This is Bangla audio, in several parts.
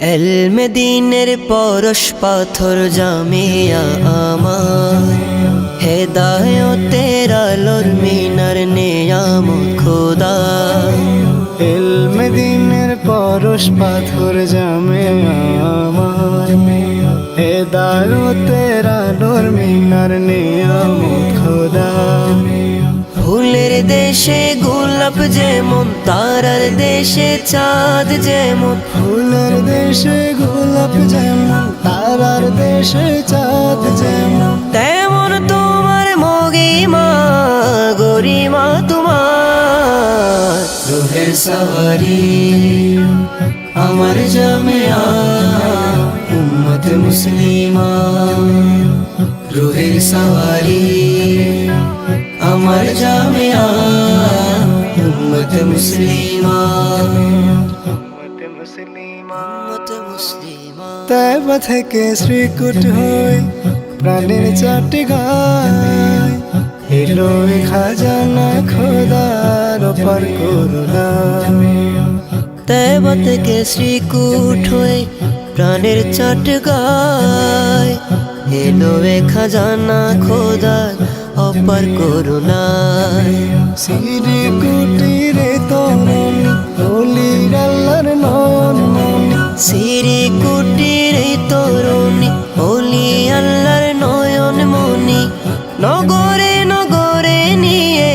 এলমে দিনের পরশ পাথর জামিয়া আমার। হেদায়তের আলোর মিনার নেয়াম খোদা। এলমে দিনের পরশ পাথর জামে আমার। হেদায়তের আলোর মিনার নিয়ম দেশে গোলাপ যেমন তারার দেশে চাঁদ যেমন। ফুলের দেশে গোলাপ যেমন তারার দেশে চাঁদ যেমন। তেমন তোমার মগিমা গরিমা তোমার। রুহের সওয়ারি আমার জামিয়া উম্মত মুসলিমা। রুহের সওয়ারি তাইবা থেকে শ্রীকুট হই প্রাণের চারটি গায়। এলো খাজানা খোদার পার করুণা। তেবা থেকে শ্রীকুট হয়ে প্রাণের চাট গায়। এলো খাজানা খোদার অপার করুণায়। সিরি সিরি কুটির তরুণী, হলি আল্লাহর নয়ন মনি নগরে নগরে নিয়ে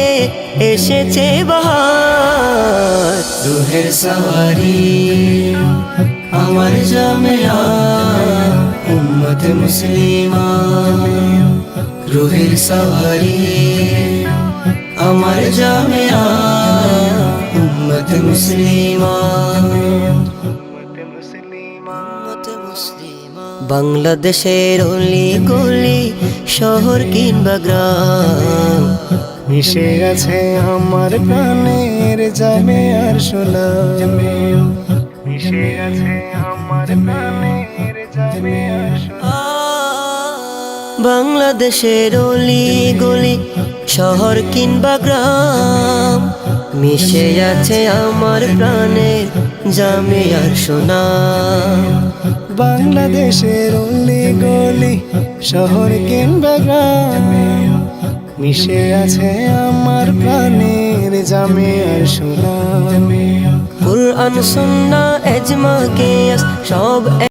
এসেছে বাহার। রুহের সওয়ারি, আমার জামিয়া, উম্মত মুসলিমা। রুহের সওয়ারি, আমার জামিয়া, উম্মত মুসলিমা। বাংলাদেশের অলি গলি শহর কিংবা গ্রাম। মিশে আছে আমার প্রাণের যাবে আর সোনা। মিশে আছে আমার প্রাণের যাবে আর বাংলাদেশের অলি গলি শহর কিংবা গ্রাম। মিশে আছে আমার প্রাণের জামিয়ার সোনা। বাংলাদেশের অলি গলি শহর কিংবা গ্রামে মিশে আছে আমার প্রাণের জামে আর সোনা। কুরআন সুন্না এজমা কেয়াস সব